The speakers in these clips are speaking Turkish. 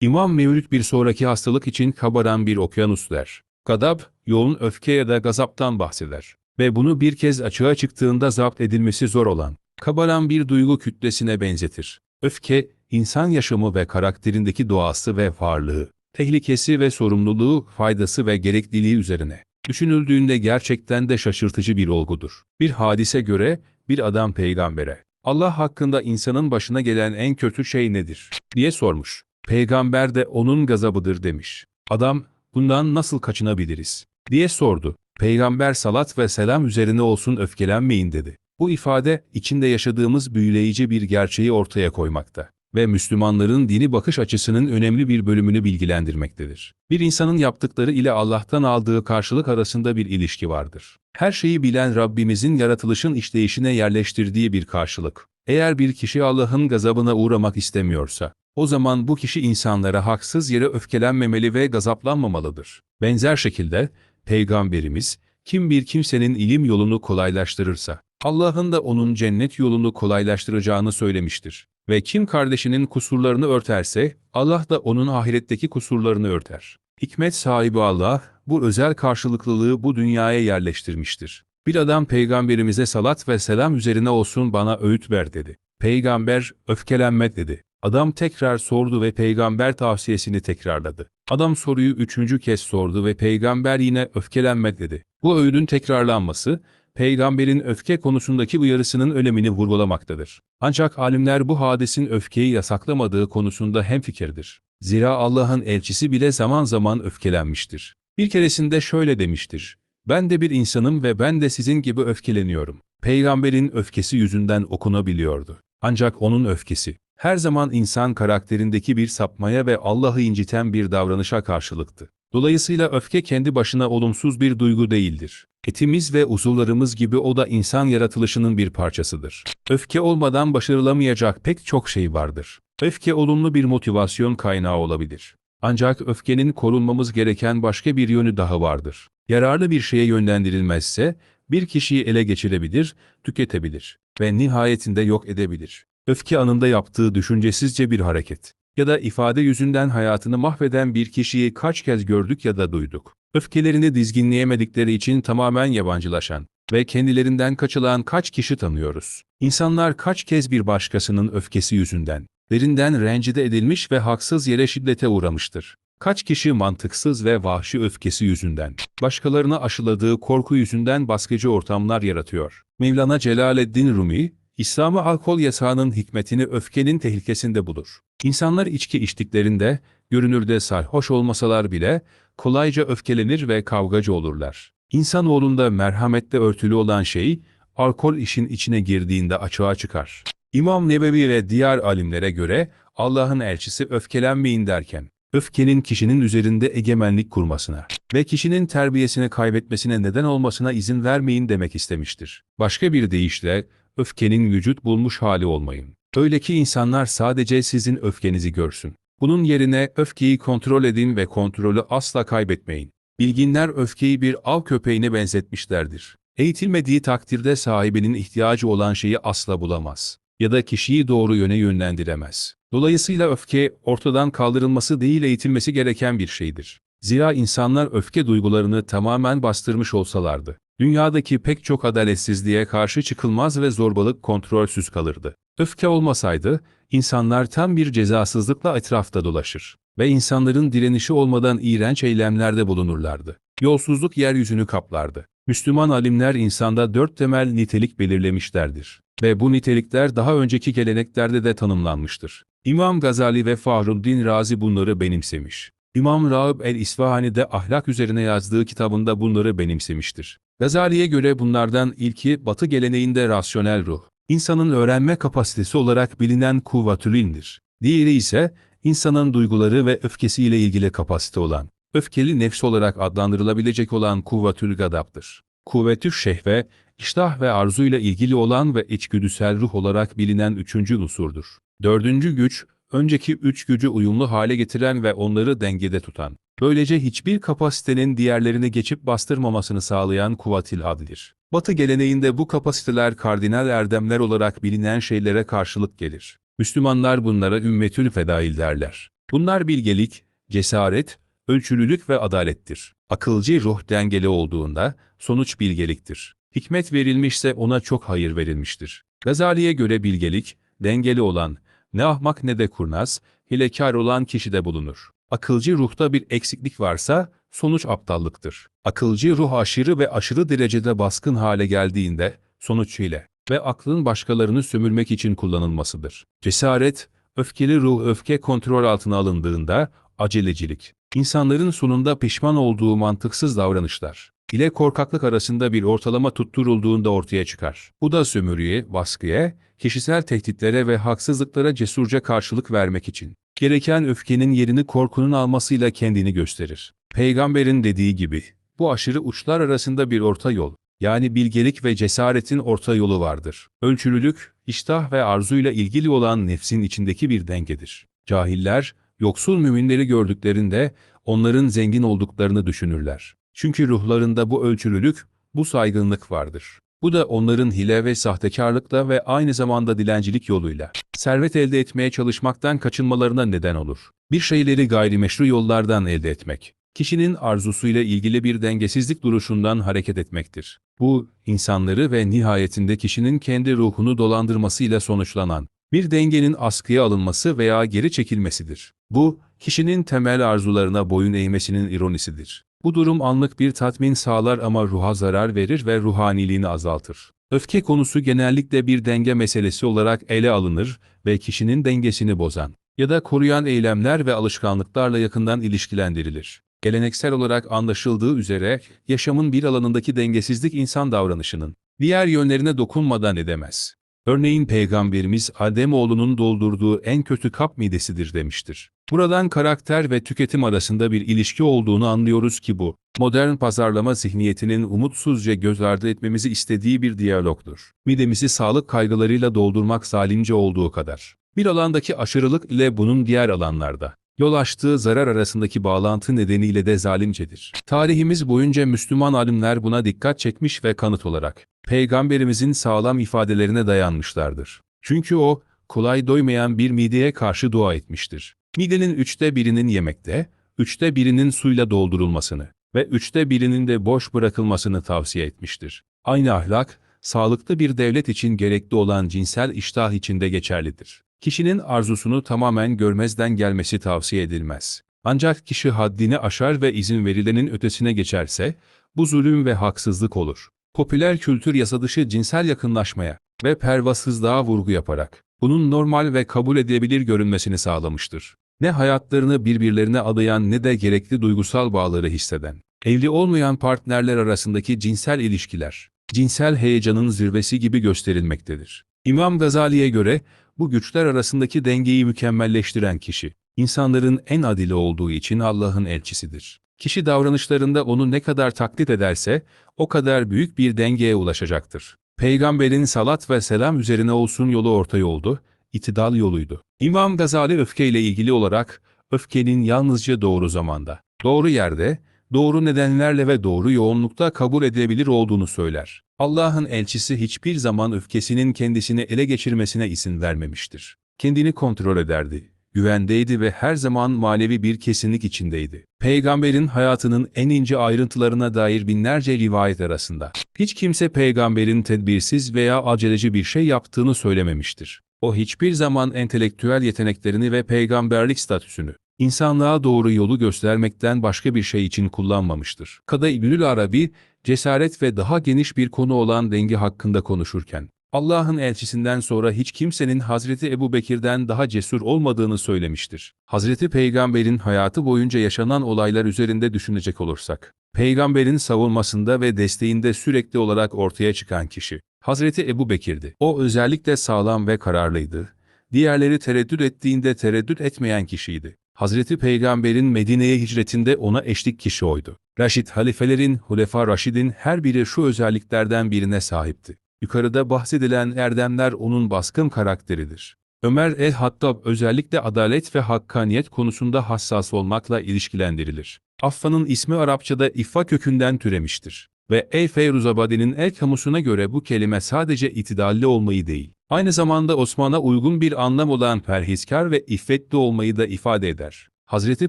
İmam Mevlüt bir sonraki hastalık için kabaran bir okyanus der. Gadab, yoğun öfke ya da gazaptan bahseder. Ve bunu bir kez açığa çıktığında zapt edilmesi zor olan, kabaran bir duygu kütlesine benzetir. Öfke, insan yaşamı ve karakterindeki doğası ve varlığı, tehlikesi ve sorumluluğu, faydası ve gerekliliği üzerine. Düşünüldüğünde gerçekten de şaşırtıcı bir olgudur. Bir hadise göre, bir adam peygambere, Allah hakkında insanın başına gelen en kötü şey nedir? diye sormuş. Peygamber de onun gazabıdır demiş. Adam, bundan nasıl kaçınabiliriz? diye sordu. Peygamber salat ve selam üzerine olsun öfkelenmeyin dedi. Bu ifade, içinde yaşadığımız büyüleyici bir gerçeği ortaya koymakta ve Müslümanların dini bakış açısının önemli bir bölümünü bilgilendirmektedir. Bir insanın yaptıkları ile Allah'tan aldığı karşılık arasında bir ilişki vardır. Her şeyi bilen Rabbimizin yaratılışın işleyişine yerleştirdiği bir karşılık. Eğer bir kişi Allah'ın gazabına uğramak istemiyorsa, o zaman bu kişi insanlara haksız yere öfkelenmemeli ve gazaplanmamalıdır. Benzer şekilde, Peygamberimiz, kim bir kimsenin ilim yolunu kolaylaştırırsa, Allah'ın da onun cennet yolunu kolaylaştıracağını söylemiştir. Ve kim kardeşinin kusurlarını örterse, Allah da onun ahiretteki kusurlarını örter. Hikmet sahibi Allah, bu özel karşılıklılığı bu dünyaya yerleştirmiştir. Bir adam peygamberimize salat ve selam üzerine olsun bana öğüt ver dedi. Peygamber, öfkelenme dedi. Adam tekrar sordu ve peygamber tavsiyesini tekrarladı. Adam soruyu üçüncü kez sordu ve peygamber yine öfkelenme dedi. Bu öğüdün tekrarlanması, peygamberin öfke konusundaki uyarısının önemini vurgulamaktadır. Ancak alimler bu hadisin öfkeyi yasaklamadığı konusunda hemfikirdir. Zira Allah'ın elçisi bile zaman zaman öfkelenmiştir. Bir keresinde şöyle demiştir. Ben de bir insanım ve ben de sizin gibi öfkeleniyorum. Peygamberin öfkesi yüzünden okunabiliyordu. Ancak onun öfkesi, her zaman insan karakterindeki bir sapmaya ve Allah'ı inciten bir davranışa karşılıktı. Dolayısıyla öfke kendi başına olumsuz bir duygu değildir. Etimiz ve uzuvlarımız gibi o da insan yaratılışının bir parçasıdır. Öfke olmadan başarılamayacak pek çok şey vardır. Öfke olumlu bir motivasyon kaynağı olabilir. Ancak öfkenin korunmamız gereken başka bir yönü daha vardır. Yararlı bir şeye yönlendirilmezse, bir kişiyi ele geçirebilir, tüketebilir ve nihayetinde yok edebilir. Öfke anında yaptığı düşüncesizce bir hareket ya da ifade yüzünden hayatını mahveden bir kişiyi kaç kez gördük ya da duyduk. Öfkelerini dizginleyemedikleri için tamamen yabancılaşan ve kendilerinden kaçılan kaç kişi tanıyoruz. İnsanlar kaç kez bir başkasının öfkesi yüzünden derinden rencide edilmiş ve haksız yere şiddete uğramıştır. Kaç kişi mantıksız ve vahşi öfkesi yüzünden, başkalarına aşıladığı korku yüzünden baskıcı ortamlar yaratıyor. Mevlana Celaleddin Rumi, İslam'ı alkol yasağının hikmetini öfkenin tehlikesinde bulur. İnsanlar içki içtiklerinde, görünürde sarhoş olmasalar bile, kolayca öfkelenir ve kavgacı olurlar. İnsanoğlunda merhamette örtülü olan şey, alkol işin içine girdiğinde açığa çıkar. İmam Nebevi ve diğer alimlere göre, Allah'ın elçisi öfkelenmeyin derken, öfkenin kişinin üzerinde egemenlik kurmasına ve kişinin terbiyesini kaybetmesine neden olmasına izin vermeyin demek istemiştir. Başka bir deyişle, öfkenin vücut bulmuş hali olmayın. Öyle ki insanlar sadece sizin öfkenizi görsün. Bunun yerine öfkeyi kontrol edin ve kontrolü asla kaybetmeyin. Bilginler öfkeyi bir av köpeğine benzetmişlerdir. Eğitilmediği takdirde sahibinin ihtiyacı olan şeyi asla bulamaz ya da kişiyi doğru yöne yönlendiremez. Dolayısıyla öfke ortadan kaldırılması değil eğitilmesi gereken bir şeydir. Zira insanlar öfke duygularını tamamen bastırmış olsalardı, dünyadaki pek çok adaletsizliğe karşı çıkılmaz ve zorbalık kontrolsüz kalırdı. Öfke olmasaydı, insanlar tam bir cezasızlıkla etrafta dolaşır ve insanların direnişi olmadan iğrenç eylemlerde bulunurlardı. Yolsuzluk yeryüzünü kaplardı. Müslüman alimler insanda dört temel nitelik belirlemişlerdir ve bu nitelikler daha önceki geleneklerde de tanımlanmıştır. İmam Gazali ve Fahruddin Razi bunları benimsemiş. İmam Rağıb el-İsfahani de ahlak üzerine yazdığı kitabında bunları benimsemiştir. Gazali'ye göre bunlardan ilki Batı geleneğinde rasyonel ruh, insanın öğrenme kapasitesi olarak bilinen kuvvetül ilmdir. Diğeri ise insanın duyguları ve öfkesiyle ilgili kapasite olan, öfkeli nefs olarak adlandırılabilecek olan kuvvetül gadaptır. Kuvvetü şehve, iştah ve arzuyla ilgili olan ve içgüdüsel ruh olarak bilinen üçüncü unsurdur. Dördüncü güç, önceki üç gücü uyumlu hale getiren ve onları dengede tutan. Böylece hiçbir kapasitenin diğerlerini geçip bastırmamasını sağlayan kuvvatil adlidir. Batı geleneğinde bu kapasiteler kardinal erdemler olarak bilinen şeylere karşılık gelir. Müslümanlar bunlara ümmetül fedail derler. Bunlar bilgelik, cesaret, ölçülülük ve adalettir. Akılcı ruh dengeli olduğunda sonuç bilgeliktir. Hikmet verilmişse ona çok hayır verilmiştir. Gazali'ye göre bilgelik, dengeli olan, ne ahmak ne de kurnaz, hilekar olan kişide bulunur. Akılcı ruhta bir eksiklik varsa sonuç aptallıktır. Akılcı ruh aşırı ve aşırı derecede baskın hale geldiğinde sonuç hile ve aklın başkalarını sömürmek için kullanılmasıdır. Cesaret, öfkeli ruh öfke kontrol altına alındığında acelecilik. İnsanların sonunda pişman olduğu mantıksız davranışlar ile korkaklık arasında bir ortalama tutturulduğunda ortaya çıkar. Bu da sömürüye, baskıya, kişisel tehditlere ve haksızlıklara cesurca karşılık vermek için gereken öfkenin yerini korkunun almasıyla kendini gösterir. Peygamberin dediği gibi, bu aşırı uçlar arasında bir orta yol, yani bilgelik ve cesaretin orta yolu vardır. Ölçülülük, iştah ve arzuyla ilgili olan nefsin içindeki bir dengedir. Cahiller, yoksul müminleri gördüklerinde onların zengin olduklarını düşünürler. Çünkü ruhlarında bu ölçülülük, bu saygınlık vardır. Bu da onların hile ve sahtekarlıkla ve aynı zamanda dilencilik yoluyla servet elde etmeye çalışmaktan kaçınmalarına neden olur. Bir şeyleri gayrimeşru yollardan elde etmek, kişinin arzusuyla ilgili bir dengesizlik duruşundan hareket etmektir. Bu, insanları ve nihayetinde kişinin kendi ruhunu dolandırmasıyla sonuçlanan bir dengenin askıya alınması veya geri çekilmesidir. Bu, kişinin temel arzularına boyun eğmesinin ironisidir. Bu durum anlık bir tatmin sağlar ama ruha zarar verir ve ruhaniliğini azaltır. Öfke konusu genellikle bir denge meselesi olarak ele alınır ve kişinin dengesini bozan ya da koruyan eylemler ve alışkanlıklarla yakından ilişkilendirilir. Geleneksel olarak anlaşıldığı üzere yaşamın bir alanındaki dengesizlik insan davranışının diğer yönlerine dokunmadan edemez. Örneğin Peygamberimiz Ademoğlunun doldurduğu en kötü kap midesidir demiştir. Buradan karakter ve tüketim arasında bir ilişki olduğunu anlıyoruz ki bu, modern pazarlama zihniyetinin umutsuzca göz ardı etmemizi istediği bir diyalogdur. Midemizi sağlık kaygılarıyla doldurmak zalimce olduğu kadar. Bir alandaki aşırılık ile bunun diğer alanlarda yol açtığı zarar arasındaki bağlantı nedeniyle de zalimcedir. Tarihimiz boyunca Müslüman alimler buna dikkat çekmiş ve kanıt olarak Peygamberimizin sağlam ifadelerine dayanmışlardır. Çünkü o, kolay doymayan bir mideye karşı dua etmiştir. Midenin üçte birinin yemekte, üçte birinin suyla doldurulmasını ve üçte birinin de boş bırakılmasını tavsiye etmiştir. Aynı ahlak, sağlıklı bir devlet için gerekli olan cinsel iştah için de geçerlidir. Kişinin arzusunu tamamen görmezden gelmesi tavsiye edilmez. Ancak kişi haddini aşar ve izin verilenin ötesine geçerse, bu zulüm ve haksızlık olur. Popüler kültür yasadışı cinsel yakınlaşmaya ve pervasızlığa vurgu yaparak, bunun normal ve kabul edilebilir görünmesini sağlamıştır. Ne hayatlarını birbirlerine adayan ne de gerekli duygusal bağları hisseden. Evli olmayan partnerler arasındaki cinsel ilişkiler, cinsel heyecanın zirvesi gibi gösterilmektedir. İmam Gazali'ye göre, bu güçler arasındaki dengeyi mükemmelleştiren kişi, insanların en adili olduğu için Allah'ın elçisidir. Kişi davranışlarında onu ne kadar taklit ederse, o kadar büyük bir dengeye ulaşacaktır. Peygamberin salat ve selam üzerine olsun yolu orta yoldu, itidal yoluydu. İmam Gazali öfkeyle ilgili olarak, öfkenin yalnızca doğru zamanda, doğru yerde, doğru nedenlerle ve doğru yoğunlukta kabul edilebilir olduğunu söyler. Allah'ın elçisi hiçbir zaman öfkesinin kendisini ele geçirmesine izin vermemiştir. Kendini kontrol ederdi, güvendeydi ve her zaman manevi bir kesinlik içindeydi. Peygamberin hayatının en ince ayrıntılarına dair binlerce rivayet arasında, hiç kimse peygamberin tedbirsiz veya aceleci bir şey yaptığını söylememiştir. O hiçbir zaman entelektüel yeteneklerini ve peygamberlik statüsünü, insanlığa doğru yolu göstermekten başka bir şey için kullanmamıştır. Kada İbnül Arabi, cesaret ve daha geniş bir konu olan denge hakkında konuşurken, Allah'ın elçisinden sonra hiç kimsenin Hazreti Ebu Bekir'den daha cesur olmadığını söylemiştir. Hazreti Peygamber'in hayatı boyunca yaşanan olaylar üzerinde düşünecek olursak, Peygamber'in savunmasında ve desteğinde sürekli olarak ortaya çıkan kişi, Hazreti Ebu Bekir'di. O özellikle sağlam ve kararlıydı. Diğerleri tereddüt ettiğinde tereddüt etmeyen kişiydi. Hazreti Peygamber'in Medine'ye hicretinde ona eşlik kişi oydu. Raşid halifelerin, Hulefa Raşid'in her biri şu özelliklerden birine sahipti. Yukarıda bahsedilen erdemler onun baskın karakteridir. Ömer el-Hattab özellikle adalet ve hakkaniyet konusunda hassas olmakla ilişkilendirilir. Affa'nın ismi Arapçada iffa kökünden türemiştir. Ve Ey Feyruzabadi'nin el kamusuna göre bu kelime sadece itidalli olmayı değil, Aynı zamanda Osman'a uygun bir anlam olan perhizkar ve iffetli olmayı da ifade eder. Hazreti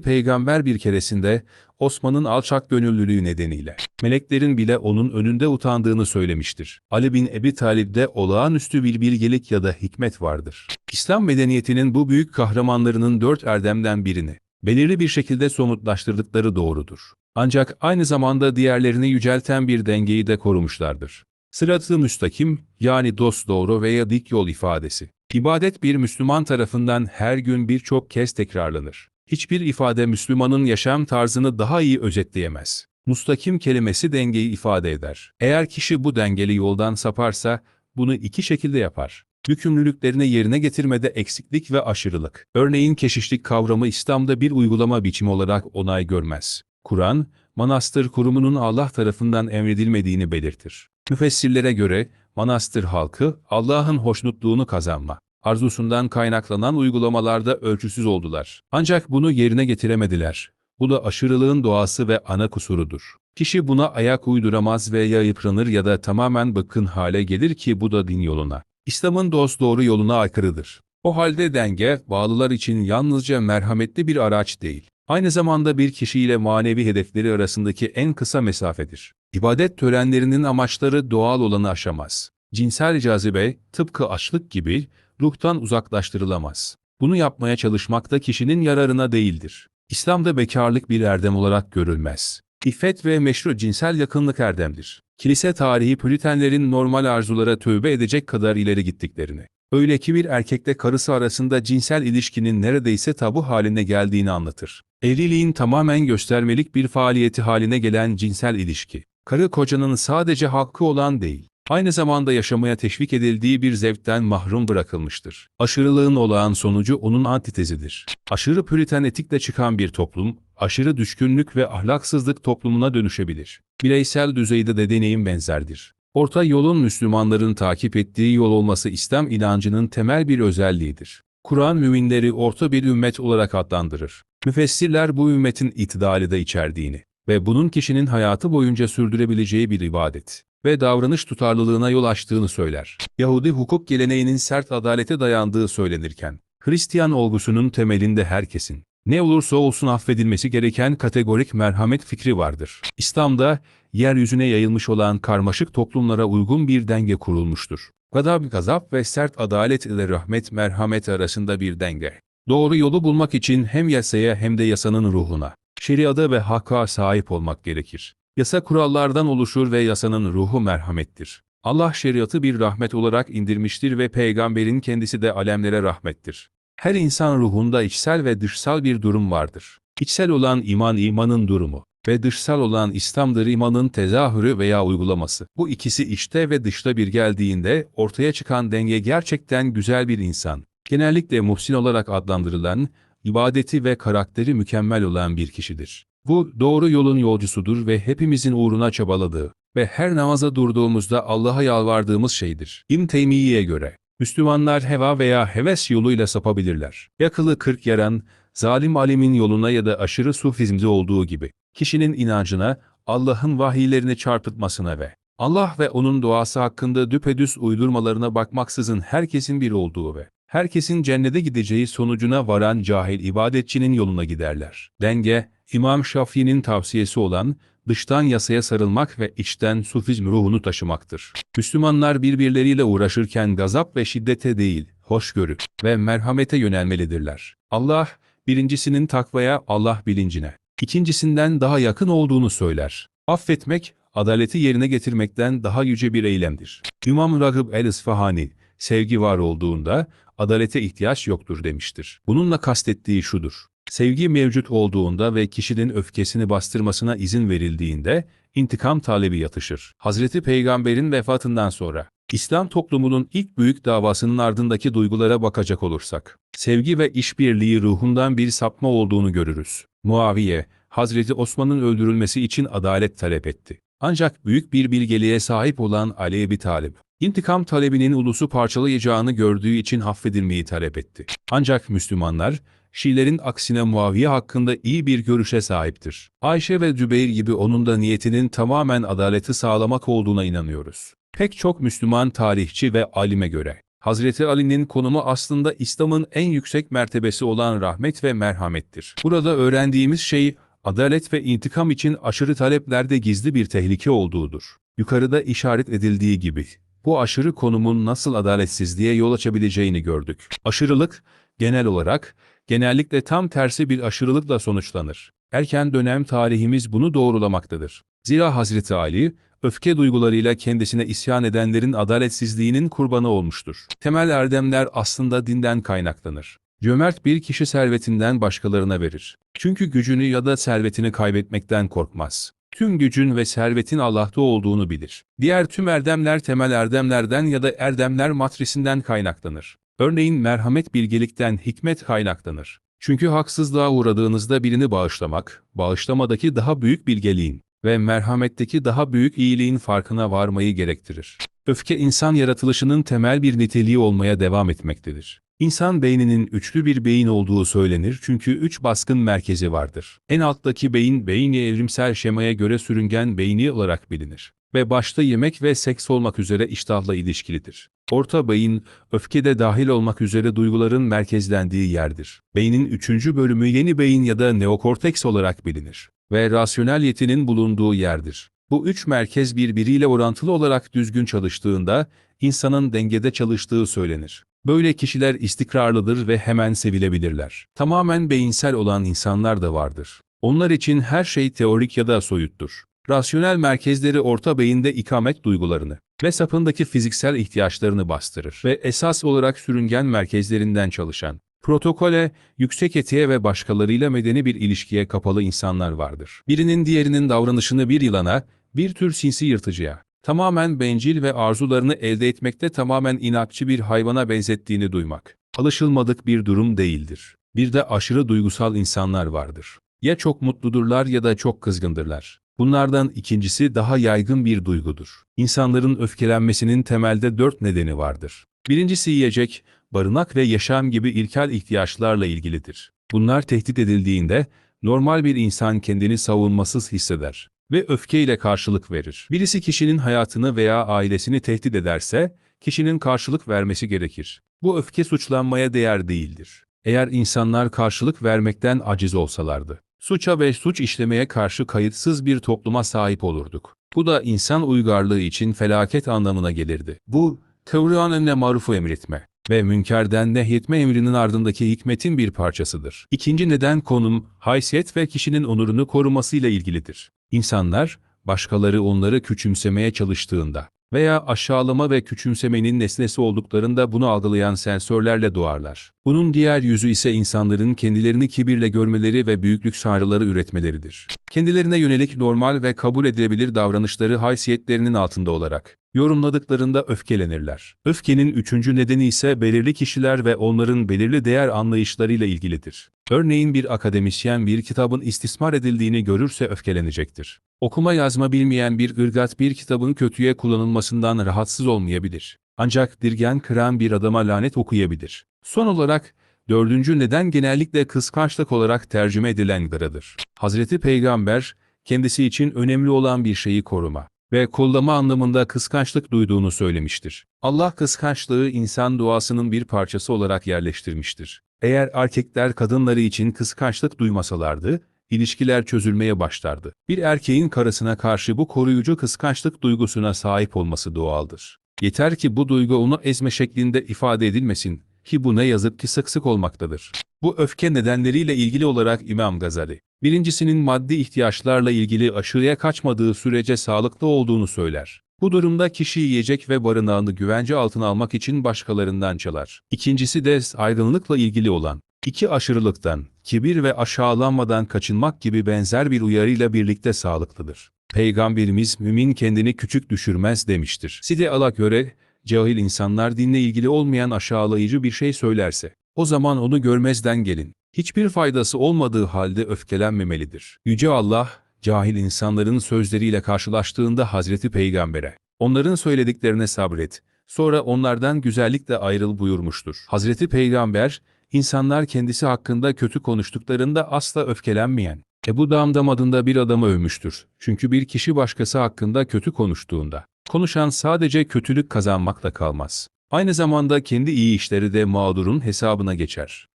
Peygamber bir keresinde Osman'ın alçak gönüllülüğü nedeniyle meleklerin bile onun önünde utandığını söylemiştir. Ali bin Ebi Talib'de olağanüstü bir bilgelik ya da hikmet vardır. İslam medeniyetinin bu büyük kahramanlarının dört erdemden birini belirli bir şekilde somutlaştırdıkları doğrudur. Ancak aynı zamanda diğerlerini yücelten bir dengeyi de korumuşlardır. Sıratı müstakim yani dost doğru veya dik yol ifadesi. İbadet bir Müslüman tarafından her gün birçok kez tekrarlanır. Hiçbir ifade Müslümanın yaşam tarzını daha iyi özetleyemez. Mustakim kelimesi dengeyi ifade eder. Eğer kişi bu dengeli yoldan saparsa bunu iki şekilde yapar. Yükümlülüklerini yerine getirmede eksiklik ve aşırılık. Örneğin keşişlik kavramı İslam'da bir uygulama biçimi olarak onay görmez. Kur'an, manastır kurumunun Allah tarafından emredilmediğini belirtir. Müfessirlere göre manastır halkı Allah'ın hoşnutluğunu kazanma arzusundan kaynaklanan uygulamalarda ölçüsüz oldular. Ancak bunu yerine getiremediler. Bu da aşırılığın doğası ve ana kusurudur. Kişi buna ayak uyduramaz ve ya yıpranır ya da tamamen bıkkın hale gelir ki bu da din yoluna. İslam'ın dosdoğru yoluna aykırıdır. O halde denge, bağlılar için yalnızca merhametli bir araç değil, aynı zamanda bir kişiyle manevi hedefleri arasındaki en kısa mesafedir. İbadet törenlerinin amaçları doğal olanı aşamaz. Cinsel cazibe, tıpkı açlık gibi, ruhtan uzaklaştırılamaz. Bunu yapmaya çalışmak da kişinin yararına değildir. İslam'da bekarlık bir erdem olarak görülmez. İffet ve meşru cinsel yakınlık erdemdir. Kilise tarihi Püritenlerin normal arzulara tövbe edecek kadar ileri gittiklerini, öyle ki bir erkekle karısı arasında cinsel ilişkinin neredeyse tabu haline geldiğini anlatır. Evliliğin tamamen göstermelik bir faaliyeti haline gelen cinsel ilişki, karı kocanın sadece hakkı olan değil, aynı zamanda yaşamaya teşvik edildiği bir zevkten mahrum bırakılmıştır. Aşırılığın olağan sonucu onun antitezidir. Aşırı püriten etikle çıkan bir toplum, aşırı düşkünlük ve ahlaksızlık toplumuna dönüşebilir. Bireysel düzeyde de deneyim benzerdir. Orta yolun Müslümanların takip ettiği yol olması İslam inancının temel bir özelliğidir. Kur'an müminleri orta bir ümmet olarak adlandırır. Müfessirler bu ümmetin itidali de içerdiğini ve bunun kişinin hayatı boyunca sürdürebileceği bir ibadet ve davranış tutarlılığına yol açtığını söyler. Yahudi hukuk geleneğinin sert adalete dayandığı söylenirken, Hristiyan olgusunun temelinde herkesin, ne olursa olsun affedilmesi gereken kategorik merhamet fikri vardır. İslam'da, yeryüzüne yayılmış olan karmaşık toplumlara uygun bir denge kurulmuştur. Gadab, gazap ve sert adalet ile rahmet merhamet arasında bir denge. Doğru yolu bulmak için hem yasaya hem de yasanın ruhuna, şeriada ve hakka sahip olmak gerekir. Yasa kurallardan oluşur ve yasanın ruhu merhamettir. Allah şeriatı bir rahmet olarak indirmiştir ve peygamberin kendisi de alemlere rahmettir. Her insan ruhunda içsel ve dışsal bir durum vardır. İçsel olan iman imanın durumu ve dışsal olan İslam'dır imanın tezahürü veya uygulaması. Bu ikisi içte ve dışta bir geldiğinde ortaya çıkan denge gerçekten güzel bir insan. Genellikle muhsin olarak adlandırılan, ibadeti ve karakteri mükemmel olan bir kişidir. Bu doğru yolun yolcusudur ve hepimizin uğruna çabaladığı ve her namaza durduğumuzda Allah'a yalvardığımız şeydir. İbn Teymiye'ye göre, Müslümanlar heva veya heves yoluyla sapabilirler. Yakılı kırk yaran, zalim alimin yoluna ya da aşırı sufizmde olduğu gibi, kişinin inancına, Allah'ın vahiylerini çarpıtmasına ve Allah ve onun duası hakkında düpedüz uydurmalarına bakmaksızın herkesin bir olduğu ve herkesin cennete gideceği sonucuna varan cahil ibadetçinin yoluna giderler. Denge, İmam Şafii'nin tavsiyesi olan dıştan yasaya sarılmak ve içten sufizm ruhunu taşımaktır. Müslümanlar birbirleriyle uğraşırken gazap ve şiddete değil, hoşgörü ve merhamete yönelmelidirler. Allah, birincisinin takvaya, Allah bilincine, ikincisinden daha yakın olduğunu söyler. Affetmek, adaleti yerine getirmekten daha yüce bir eylemdir. İmam Ragıb el-İsfahani, sevgi var olduğunda, adalete ihtiyaç yoktur demiştir. Bununla kastettiği şudur. Sevgi mevcut olduğunda ve kişinin öfkesini bastırmasına izin verildiğinde, intikam talebi yatışır. Hazreti Peygamber'in vefatından sonra, İslam toplumunun ilk büyük davasının ardındaki duygulara bakacak olursak, sevgi ve işbirliği ruhundan bir sapma olduğunu görürüz. Muaviye, Hazreti Osman'ın öldürülmesi için adalet talep etti. Ancak büyük bir bilgeliğe sahip olan Ali Ebi Talib, intikam talebinin ulusu parçalayacağını gördüğü için affedilmeyi talep etti. Ancak Müslümanlar, Şiilerin aksine Muaviye hakkında iyi bir görüşe sahiptir. Ayşe ve Zübeyir gibi onun da niyetinin tamamen adaleti sağlamak olduğuna inanıyoruz. Pek çok Müslüman tarihçi ve alime göre, Hazreti Ali'nin konumu aslında İslam'ın en yüksek mertebesi olan rahmet ve merhamettir. Burada öğrendiğimiz şey, adalet ve intikam için aşırı taleplerde gizli bir tehlike olduğudur. Yukarıda işaret edildiği gibi, bu aşırı konumun nasıl adaletsizliğe yol açabileceğini gördük. Aşırılık, genel olarak, genellikle tam tersi bir aşırılıkla sonuçlanır. Erken dönem tarihimiz bunu doğrulamaktadır. Zira Hazreti Ali, öfke duygularıyla kendisine isyan edenlerin adaletsizliğinin kurbanı olmuştur. Temel erdemler aslında dinden kaynaklanır. Cömert bir kişi servetinden başkalarına verir. Çünkü gücünü ya da servetini kaybetmekten korkmaz. Tüm gücün ve servetin Allah'ta olduğunu bilir. Diğer tüm erdemler temel erdemlerden ya da erdemler matrisinden kaynaklanır. Örneğin merhamet bilgelikten hikmet kaynaklanır. Çünkü haksızlığa uğradığınızda birini bağışlamak, bağışlamadaki daha büyük bilgeliğin ve merhametteki daha büyük iyiliğin farkına varmayı gerektirir. Öfke insan yaratılışının temel bir niteliği olmaya devam etmektedir. İnsan beyninin üçlü bir beyin olduğu söylenir çünkü üç baskın merkezi vardır. En alttaki beyin, beyni evrimsel şemaya göre sürüngen beyni olarak bilinir ve başta yemek ve seks olmak üzere iştahla ilişkilidir. Orta beyin, öfkede dahil olmak üzere duyguların merkezlendiği yerdir. Beynin üçüncü bölümü yeni beyin ya da neokorteks olarak bilinir ve rasyonel yetinin bulunduğu yerdir. Bu üç merkez birbiriyle orantılı olarak düzgün çalıştığında, insanın dengede çalıştığı söylenir. Böyle kişiler istikrarlıdır ve hemen sevilebilirler. Tamamen beyinsel olan insanlar da vardır. Onlar için her şey teorik ya da soyuttur. Rasyonel merkezleri orta beyinde ikamet duygularını ve sapındaki fiziksel ihtiyaçlarını bastırır ve esas olarak sürüngen merkezlerinden çalışan, protokole, yüksek etiğe ve başkalarıyla medeni bir ilişkiye kapalı insanlar vardır. Birinin diğerinin davranışını bir yılana, bir tür sinsi yırtıcıya, tamamen bencil ve arzularını elde etmekte tamamen inatçı bir hayvana benzettiğini duymak, alışılmadık bir durum değildir. Bir de aşırı duygusal insanlar vardır. Ya çok mutludurlar ya da çok kızgındırlar. Bunlardan ikincisi daha yaygın bir duygudur. İnsanların öfkelenmesinin temelde dört nedeni vardır. Birincisi yiyecek, barınak ve yaşam gibi ilkel ihtiyaçlarla ilgilidir. Bunlar tehdit edildiğinde, normal bir insan kendini savunmasız hisseder ve öfkeyle karşılık verir. Birisi kişinin hayatını veya ailesini tehdit ederse, kişinin karşılık vermesi gerekir. Bu öfke suçlanmaya değer değildir. Eğer insanlar karşılık vermekten aciz olsalardı, suça ve suç işlemeye karşı kayıtsız bir topluma sahip olurduk. Bu da insan uygarlığı için felaket anlamına gelirdi. Bu, Tevri'an önüne marufu emretme ve münkerden nehyetme emrinin ardındaki hikmetin bir parçasıdır. İkinci neden konum, haysiyet ve kişinin onurunu korumasıyla ilgilidir. İnsanlar, başkaları onları küçümsemeye çalıştığında veya aşağılama ve küçümsemenin nesnesi olduklarında bunu algılayan sensörlerle doğarlar. Bunun diğer yüzü ise insanların kendilerini kibirle görmeleri ve büyüklük sarıları üretmeleridir. Kendilerine yönelik normal ve kabul edilebilir davranışları haysiyetlerinin altında olarak yorumladıklarında öfkelenirler. Öfkenin üçüncü nedeni ise belirli kişiler ve onların belirli değer anlayışlarıyla ilgilidir. Örneğin bir akademisyen bir kitabın istismar edildiğini görürse öfkelenecektir. Okuma yazma bilmeyen bir ırgat bir kitabın kötüye kullanılmasından rahatsız olmayabilir. Ancak dirgen kıran bir adama lanet okuyabilir. Son olarak, dördüncü neden genellikle kıskançlık olarak tercüme edilen gıradır. Hazreti Peygamber, kendisi için önemli olan bir şeyi koruma ve kollama anlamında kıskançlık duyduğunu söylemiştir. Allah kıskançlığı insan doğasının bir parçası olarak yerleştirmiştir. Eğer erkekler kadınları için kıskançlık duymasalardı, ilişkiler çözülmeye başlardı. Bir erkeğin karısına karşı bu koruyucu kıskançlık duygusuna sahip olması doğaldır. Yeter ki bu duygu onu ezme şeklinde ifade edilmesin ki bu ne yazık ki sık sık olmaktadır. Bu öfke nedenleriyle ilgili olarak İmam Gazali, birincisinin maddi ihtiyaçlarla ilgili aşırıya kaçmadığı sürece sağlıklı olduğunu söyler. Bu durumda kişi yiyecek ve barınağını güvence altına almak için başkalarından çalar. İkincisi de aydınlıkla ilgili olan, iki aşırılıktan, kibir ve aşağılanmadan kaçınmak gibi benzer bir uyarıyla birlikte sağlıklıdır. Peygamberimiz mümin kendini küçük düşürmez demiştir. Side ala göre, cahil insanlar dinle ilgili olmayan aşağılayıcı bir şey söylerse, o zaman onu görmezden gelin. Hiçbir faydası olmadığı halde öfkelenmemelidir. Yüce Allah, cahil insanların sözleriyle karşılaştığında Hazreti Peygamber'e, onların söylediklerine sabret, sonra onlardan güzellikle ayrıl buyurmuştur. Hazreti Peygamber, insanlar kendisi hakkında kötü konuştuklarında asla öfkelenmeyen, Ebu Damdam adında bir adamı övmüştür. Çünkü bir kişi başkası hakkında kötü konuştuğunda, konuşan sadece kötülük kazanmakla kalmaz. Aynı zamanda kendi iyi işleri de mağdurun hesabına geçer.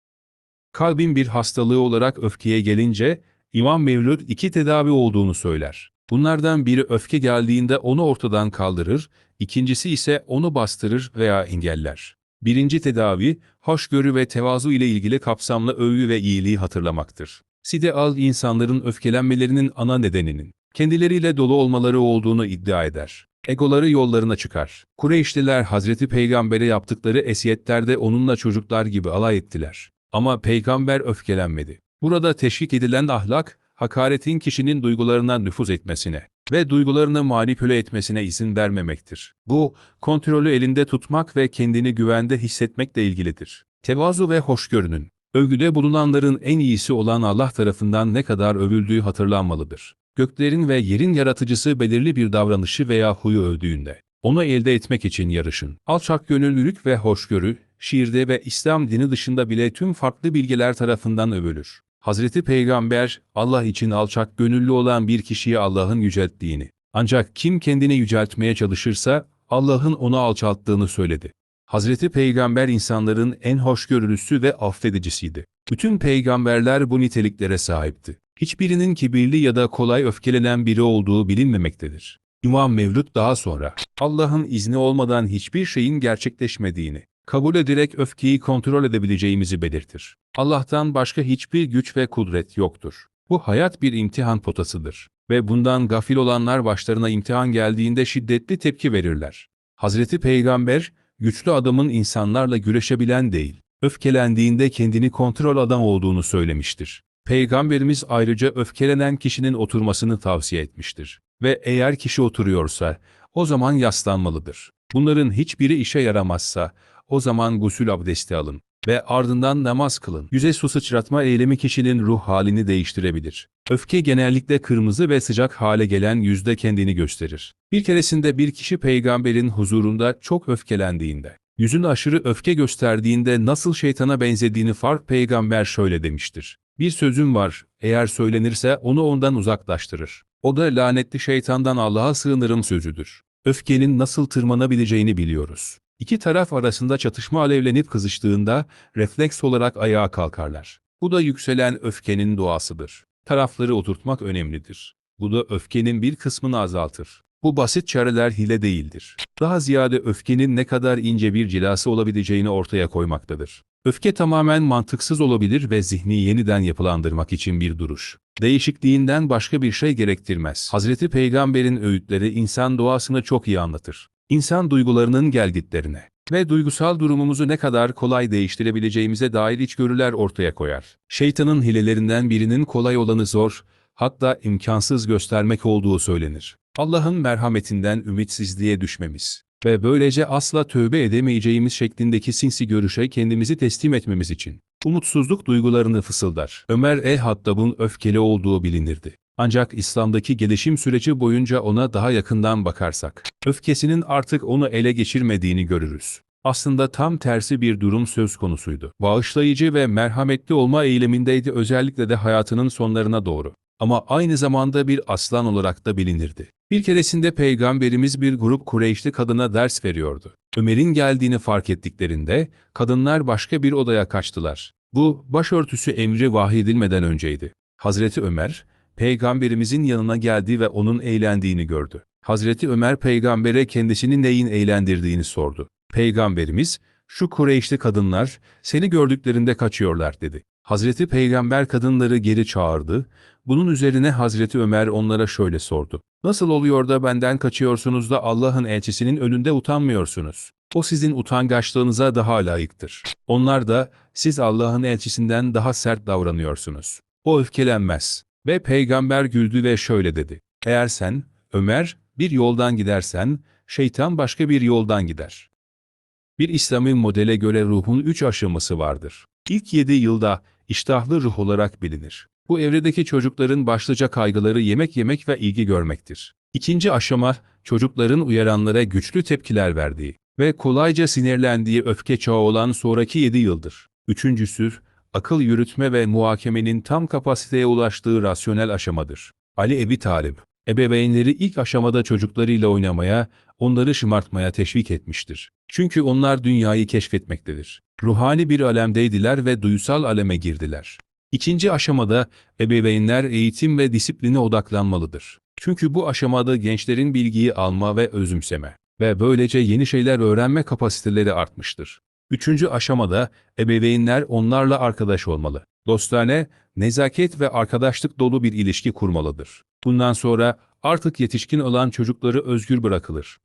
Kalbin bir hastalığı olarak öfkeye gelince İmam Mevlüt iki tedavi olduğunu söyler. Bunlardan biri öfke geldiğinde onu ortadan kaldırır, ikincisi ise onu bastırır veya engeller. Birinci tedavi, hoşgörü ve tevazu ile ilgili kapsamlı övgü ve iyiliği hatırlamaktır. Side al insanların öfkelenmelerinin ana nedeninin kendileriyle dolu olmaları olduğunu iddia eder. Egoları yollarına çıkar. Kureyşliler Hazreti Peygamber'e yaptıkları esiyetlerde onunla çocuklar gibi alay ettiler. Ama peygamber öfkelenmedi. Burada teşvik edilen ahlak, hakaretin kişinin duygularına nüfuz etmesine ve duygularını manipüle etmesine izin vermemektir. Bu, kontrolü elinde tutmak ve kendini güvende hissetmekle ilgilidir. Tevazu ve hoşgörünün, övgüde bulunanların en iyisi olan Allah tarafından ne kadar övüldüğü hatırlanmalıdır. Göklerin ve yerin yaratıcısı belirli bir davranışı veya huyu övdüğünde, onu elde etmek için yarışın. Alçak gönüllülük ve hoşgörü, şiirde ve İslam dini dışında bile tüm farklı bilgeler tarafından övülür. Hazreti Peygamber, Allah için alçak gönüllü olan bir kişiyi Allah'ın yücelttiğini, ancak kim kendini yüceltmeye çalışırsa, Allah'ın onu alçalttığını söyledi. Hazreti Peygamber insanların en hoşgörülüsü ve affedicisiydi. Bütün peygamberler bu niteliklere sahipti. Hiçbirinin kibirli ya da kolay öfkelenen biri olduğu bilinmemektedir. İmam Mevlüt daha sonra, Allah'ın izni olmadan hiçbir şeyin gerçekleşmediğini, kabul ederek öfkeyi kontrol edebileceğimizi belirtir. Allah'tan başka hiçbir güç ve kudret yoktur. Bu hayat bir imtihan potasıdır ve bundan gafil olanlar başlarına imtihan geldiğinde şiddetli tepki verirler. Hazreti Peygamber, güçlü adamın insanlarla güreşebilen değil, öfkelendiğinde kendini kontrol adam olduğunu söylemiştir. Peygamberimiz ayrıca öfkelenen kişinin oturmasını tavsiye etmiştir. Ve eğer kişi oturuyorsa, o zaman yaslanmalıdır. Bunların hiçbiri işe yaramazsa, o zaman gusül abdesti alın ve ardından namaz kılın. Yüze su sıçratma eylemi kişinin ruh halini değiştirebilir. Öfke genellikle kırmızı ve sıcak hale gelen yüzde kendini gösterir. Bir keresinde bir kişi peygamberin huzurunda çok öfkelendiğinde, yüzün aşırı öfke gösterdiğinde nasıl şeytana benzediğini fark peygamber şöyle demiştir. Bir sözüm var, eğer söylenirse onu ondan uzaklaştırır. O da lanetli şeytandan Allah'a sığınırım sözüdür. Öfkenin nasıl tırmanabileceğini biliyoruz. İki taraf arasında çatışma alevlenip kızıştığında refleks olarak ayağa kalkarlar. Bu da yükselen öfkenin doğasıdır. Tarafları oturtmak önemlidir. Bu da öfkenin bir kısmını azaltır. Bu basit çareler hile değildir. Daha ziyade öfkenin ne kadar ince bir cilası olabileceğini ortaya koymaktadır. Öfke tamamen mantıksız olabilir ve zihni yeniden yapılandırmak için bir duruş. Değişikliğinden başka bir şey gerektirmez. Hazreti Peygamber'in öğütleri insan doğasını çok iyi anlatır. İnsan duygularının gelgitlerine ve duygusal durumumuzu ne kadar kolay değiştirebileceğimize dair içgörüler ortaya koyar. Şeytanın hilelerinden birinin kolay olanı zor, hatta imkansız göstermek olduğu söylenir. Allah'ın merhametinden ümitsizliğe düşmemiz ve böylece asla tövbe edemeyeceğimiz şeklindeki sinsi görüşe kendimizi teslim etmemiz için. Umutsuzluk duygularını fısıldar. Ömer el-Hattab'ın öfkeli olduğu bilinirdi. Ancak İslam'daki gelişim süreci boyunca ona daha yakından bakarsak, öfkesinin artık onu ele geçirmediğini görürüz. Aslında tam tersi bir durum söz konusuydu. Bağışlayıcı ve merhametli olma eylemindeydi özellikle de hayatının sonlarına doğru. Ama aynı zamanda bir aslan olarak da bilinirdi. Bir keresinde peygamberimiz bir grup Kureyşli kadına ders veriyordu. Ömer'in geldiğini fark ettiklerinde kadınlar başka bir odaya kaçtılar. Bu başörtüsü emri vahyedilmeden önceydi. Hazreti Ömer, peygamberimizin yanına geldi ve onun eğlendiğini gördü. Hazreti Ömer peygambere kendisini neyin eğlendirdiğini sordu. Peygamberimiz, şu Kureyşli kadınlar seni gördüklerinde kaçıyorlar dedi. Hazreti Peygamber kadınları geri çağırdı. Bunun üzerine Hazreti Ömer onlara şöyle sordu. Nasıl oluyor da benden kaçıyorsunuz da Allah'ın elçisinin önünde utanmıyorsunuz? O sizin utangaçlığınıza daha layıktır. Onlar da siz Allah'ın elçisinden daha sert davranıyorsunuz. O öfkelenmez. Ve peygamber güldü ve şöyle dedi. Eğer sen, Ömer, bir yoldan gidersen, şeytan başka bir yoldan gider. Bir İslami modele göre ruhun üç aşaması vardır. İlk yedi yılda iştahlı ruh olarak bilinir. Bu evredeki çocukların başlıca kaygıları yemek yemek ve ilgi görmektir. İkinci aşama, çocukların uyaranlara güçlü tepkiler verdiği ve kolayca sinirlendiği öfke çağı olan sonraki yedi yıldır. Üçüncüsü, akıl yürütme ve muhakemenin tam kapasiteye ulaştığı rasyonel aşamadır. Ali Ebi Talib, ebeveynleri ilk aşamada çocuklarıyla oynamaya, onları şımartmaya teşvik etmiştir. Çünkü onlar dünyayı keşfetmektedir. Ruhani bir alemdeydiler ve duysal aleme girdiler. İkinci aşamada ebeveynler eğitim ve disipline odaklanmalıdır. Çünkü bu aşamada gençlerin bilgiyi alma ve özümseme ve böylece yeni şeyler öğrenme kapasiteleri artmıştır. Üçüncü aşamada ebeveynler onlarla arkadaş olmalı. Dostane, nezaket ve arkadaşlık dolu bir ilişki kurmalıdır. Bundan sonra artık yetişkin olan çocukları özgür bırakılır.